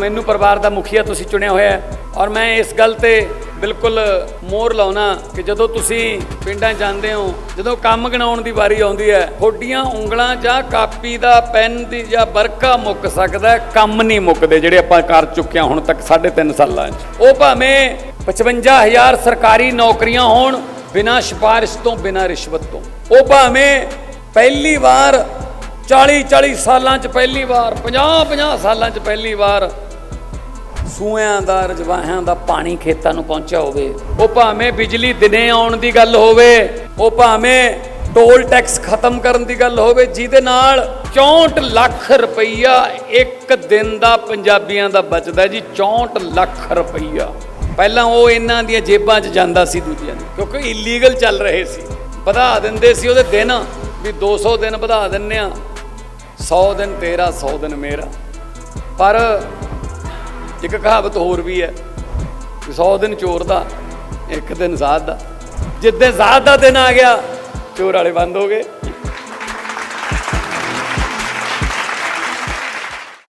ਮੈਨੂੰ ਪਰਿਵਾਰ ਦਾ ਮੁਖੀਆ ਤੁਸੀਂ ਚੁਣਿਆ ਹੋਇਆ ਹੈ ਔਰ ਮੈਂ ਇਸ ਗੱਲ ਤੇ ਬਿਲਕੁਲ ਮੋਹਰ ਲਾਉਣਾ ਕਿ ਜਦੋਂ ਤੁਸੀਂ ਪਿੰਡਾਂ ਜਾਂਦੇ ਹੋ, ਜਦੋਂ ਕੰਮ ਗਣਾਉਣ ਦੀ ਵਾਰੀ ਆਉਂਦੀ ਹੈ ਥੋਡੀਆਂ ਉਂਗਲਾਂ ਜਾਂ ਕਾਪੀ ਦਾ ਪੈਨ ਦੀ ਜਾਂ ਵਰਕਾ ਮੁੱਕ ਸਕਦਾ ਕੰਮ ਨਹੀਂ ਮੁੱਕਦੇ ਜਿਹੜੇ ਆਪਾਂ ਕਰ ਚੁੱਕੇ ਹਾਂ ਹੁਣ ਤੱਕ 3.5 ਸਾਲਾਂ 'ਚ। ਉਹ ਭਾਵੇਂ 55000 ਸਰਕਾਰੀ ਨੌਕਰੀਆਂ ਹੋਣ, ਬਿਨਾਂ ਸਿਫਾਰਿਸ਼ ਤੋਂ, ਬਿਨਾਂ ਰਿਸ਼ਵਤ ਤੋਂ। ਉਹ ਭਾਵੇਂ ਪਹਿਲੀ ਵਾਰ 40 40 ਸਾਲਾਂ 'ਚ ਪਹਿਲੀ ਵਾਰ 50 50 ਸਾਲਾਂ 'ਚ ਪਹਿਲੀ ਵਾਰ ਸੂਆਂ ਦਾ, ਰਜਵਾਹਿਆਂ ਦਾ ਪਾਣੀ ਖੇਤਾਂ ਨੂੰ ਪਹੁੰਚਿਆ ਹੋਵੇ। ਉਹ ਭਾਵੇਂ ਬਿਜਲੀ ਦਿਨੇ ਆਉਣ ਦੀ ਗੱਲ ਹੋਵੇ, ਉਹ ਭਾਵੇਂ ਟੋਲ ਟੈਕਸ ਖਤਮ ਕਰਨ ਦੀ ਗੱਲ ਹੋਵੇ, ਜਿਹਦੇ ਨਾਲ 64 ਲੱਖ ਰੁਪਈਆ ਇੱਕ ਦਿਨ ਦਾ ਪੰਜਾਬੀਆਂ ਦਾ ਬਚਦਾ ਜੀ 64 ਲੱਖ ਰੁਪਈਆ। ਪਹਿਲਾਂ ਉਹ ਇਹਨਾਂ ਦੀਆਂ ਜੇਬਾਂ 'ਚ ਜਾਂਦਾ ਸੀ ਦੂਜਿਆਂ ਦੀ, ਕਿਉਂਕਿ ਇਲੀਗਲ ਚੱਲ ਰਹੇ ਸੀ। ਵਧਾ ਦਿੰਦੇ ਸੀ ਉਹਦੇ ਦਿਨ, ਵੀ 200 ਦਿਨ ਵਧਾ ਦਿੰਨੇ ਆ 100 ਦਿਨ ਤੇਰਾ 100 ਦਿਨ ਮੇਰਾ। ਪਰ ਇੱਕ ਕਹਾਵਤ ਹੋਰ ਵੀ ਹੈ ਕਿ 100 ਦਿਨ ਚੋਰ ਦਾ, ਇੱਕ ਦਿਨ ਜ਼ਾਦ ਦਾ। ਜਿੱਦੇ ਜ਼ਾਦ ਦਾ ਦਿਨ ਆ ਗਿਆ, ਚੋਰ ਵਾਲੇ ਬੰਦ ਹੋ ਗਏ।